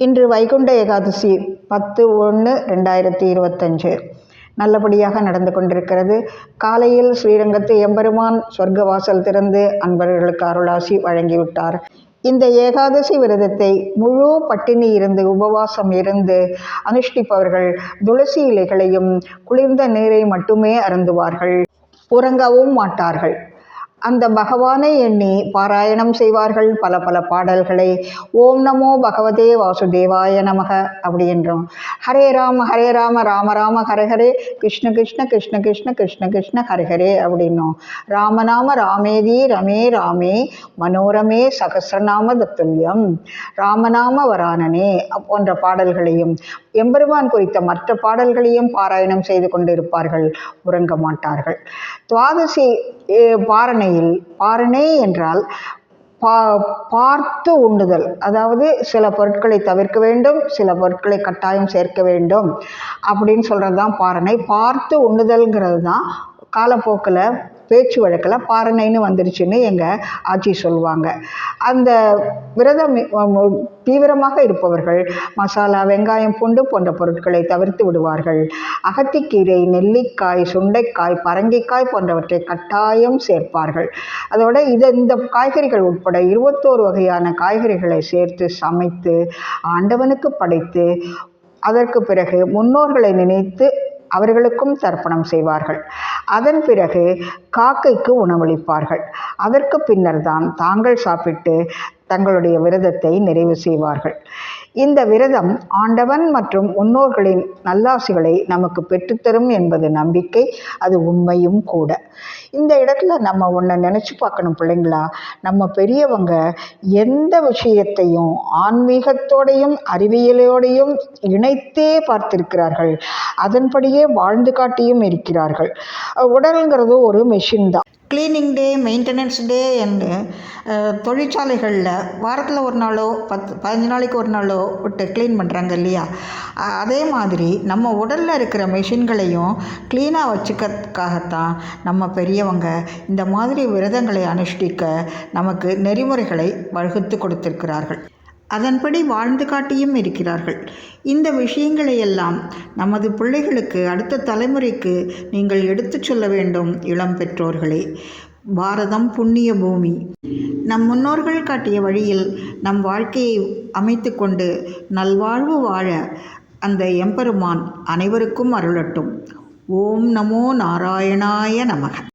இன்று வைகுண்ட ஏகாதசி பத்து ஒன்று ரெண்டாயிரத்தி இருபத்தஞ்சு. நல்லபடியாக நடந்து கொண்டிருக்கிறது. காலையில் ஸ்ரீரங்கத்து எம்பெருமான் சொர்க்கவாசல் திறந்து அன்பர்களுக்கு அருளாசி வழங்கிவிட்டார். இந்த ஏகாதசி விரதத்தை முழு பட்டினி இருந்து உபவாசம் இருந்து அனுஷ்டிப்பவர்கள் துளசி இலைகளையும் குளிர்ந்த நீரை மட்டுமே அருந்துவார்கள். உறங்கவும் மாட்டார்கள். அந்த பகவானை எண்ணி பாராயணம் செய்வார்கள். பல பல பாடல்களை ஓம் நமோ பகவதே வாசுதேவாய நமக அப்படி என்றோம். ஹரே ராம ஹரே ராம ராம ராம ஹரஹரே கிருஷ்ண கிருஷ்ண கிருஷ்ண கிருஷ்ண கிருஷ்ண கிருஷ்ண ஹரஹரே அப்படின்னோம் ராமநாம ராமேதி ரமே ராமே மனோரமே சகசிரநாம தத்துல்யம் ராமநாம வராணனே போன்ற பாடல்களையும் எம்பெருமான் குறித்த மற்ற பாடல்களையும் பாராயணம் செய்து கொண்டிருப்பார்கள். உறங்க மாட்டார்கள். துவாதசி பாரணையில் பாரணை என்றால் பா பார்த்து உண்ணுதல் அதாவது சில பொருட்களை தவிர்க்க வேண்டும் சில பொருட்களை கட்டாயம் சேர்க்க வேண்டும் அப்படின்னு சொல்கிறது தான் பாரணை. பார்த்து உண்ணுதல்ங்கிறது தான் காலப்போக்கில் பேச்சு வழக்கில் பாரணைன்னு வந்துருச்சுன்னு எங்கள் ஆட்சி சொல்லுவாங்க. அந்த விரதம் தீவிரமாக இருப்பவர்கள் மசாலா வெங்காயம் பூண்டு போன்ற பொருட்களை தவிர்த்து விடுவார்கள். அகத்திக்கீரை நெல்லிக்காய் சுண்டைக்காய் பரங்கிக்காய் போன்றவற்றை கட்டாயம் சேர்ப்பார்கள். அதோட இதை இந்த காய்கறிகள் உட்பட இருபத்தோரு வகையான காய்கறிகளை சேர்த்து சமைத்து ஆண்டவனுக்கு படைத்து அதற்கு பிறகு முன்னோர்களை நினைத்து அவர்களுக்கும் தர்ப்பணம் செய்வார்கள். அதன் பிறகு காக்கைக்கு உணவளிப்பார்கள். அதற்கு பின்னர் தான் தாங்கள் சாப்பிட்டு தங்களுடைய விரதத்தை நிறைவு செய்வார்கள். இந்த விரதம் ஆண்டவன் மற்றும் முன்னோர்களின் நல்லாசிகளை நமக்கு பெற்றுத்தரும் என்பது நம்பிக்கை அது உண்மையும் கூட. இந்த இடத்துல நம்ம ஒன்றை நினச்சி பார்க்கணும் பிள்ளைங்களா? நம்ம பெரியவங்க எந்த விஷயத்தையும் ஆன்மீகத்தோடையும் அறிவியலோடையும் இணைத்தே பார்த்திருக்கிறார்கள். அதன்படியே வாழ்ந்து காட்டியும் இருக்கிறார்கள். உடல்ங்கிறது ஒரு மெஷின் தான். க்ளீனிங் டே மெயின்டெனன்ஸ் டே என்று தொழிற்சாலைகளில் வாரத்தில் ஒரு நாளோ பத்து பதினஞ்சு நாளைக்கு ஒரு நாளோ விட்டு க்ளீன் பண்ணுறாங்க இல்லையா? அதே மாதிரி நம்ம உடலில் இருக்கிற மிஷின்களையும் க்ளீனாக வச்சுக்கிறதுக்காகத்தான் நம்ம பெரியவங்க இந்த மாதிரி விரதங்களை அனுஷ்டிக்க நமக்கு நெறிமுறைகளை வகுத்து கொடுத்திருக்கிறார்கள். அதன்படி வாழ்ந்து காட்டியும் இருக்கிறார்கள். இந்த விஷயங்களை எல்லாம் நமது பிள்ளைகளுக்கு அடுத்த தலைமுறைக்கு நீங்கள் எடுத்துச் சொல்ல வேண்டும் இளம் பெற்றோர்களே. பாரதம் புண்ணிய பூமி. நம் முன்னோர்கள் காட்டிய வழியில் நம் வாழ்க்கையை அமைத்து கொண்டு நல்வாழ்வு வாழ அந்த எம்பெருமான் அனைவருக்கும் அருளட்டும். ஓம் நமோ நாராயணாய நமக.